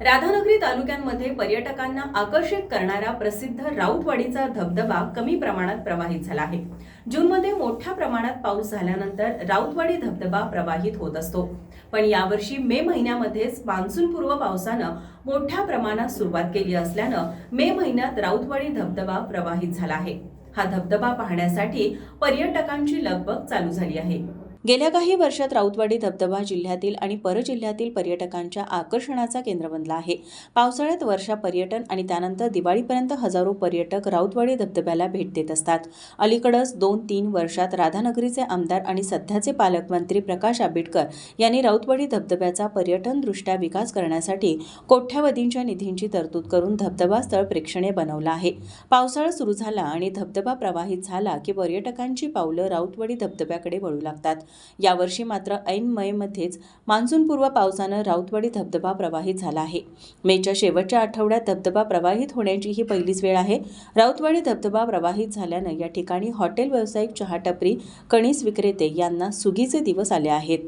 राधानगरी तालुक्यांमध्ये पर्यटकांना आकर्षित करणारा प्रसिद्ध राऊतवाडीचा धबधबा कमी प्रमाणात प्रवाहित झाला आहे. जूनमध्ये मोठ्या प्रमाणात पाऊस झाल्यानंतर राऊतवाडी धबधबा प्रवाहित होत असतो. पण यावर्षी मे महिन्यामध्येच मान्सूनपूर्व पावसानं मोठ्या प्रमाणात सुरुवात केली असल्यानं मे महिन्यात राऊतवाडी धबधबा प्रवाहित झाला आहे. हा धबधबा पाहण्यासाठी पर्यटकांची लगबग चालू झाली आहे. गेल्या काही वर्षात राऊतवाडी धबधबा जिल्ह्यातील आणि परजिल्ह्यातील पर्यटकांच्या आकर्षणाचा केंद्र बनला आहे. पावसाळ्यात वर्षा पर्यटन आणि त्यानंतर दिवाळीपर्यंत हजारो पर्यटक राऊतवाडी धबधब्याला भेट देत असतात. अलीकडंच दोन तीन वर्षात राधानगरीचे आमदार आणि सध्याचे पालकमंत्री प्रकाश आंबेडकर यांनी राऊतवाडी धबधब्याचा पर्यटनदृष्ट्या विकास करण्यासाठी कोट्यावधींच्या निधींची तरतूद करून धबधबा स्थळ प्रेक्षणीय बनवला आहे. पावसाळा सुरू झाला आणि धबधबा प्रवाहित झाला की पर्यटकांची पावलं राऊतवाडी धबधब्याकडे वळू लागतात. यावर्षी मात्र ऐन मेमध्येच मान्सूनपूर्व पावसानं राऊतवाडी धबधबा प्रवाहित झाला आहे. मेच्या शेवटच्या आठवड्यात धबधबा प्रवाहित होण्याची ही पहिलीच वेळ आहे. राऊतवाडी धबधबा प्रवाहित झाल्यानं या ठिकाणी हॉटेल व्यावसायिक चहा टपरी कणीस विक्रेते यांना सुगीचे दिवस आले आहेत.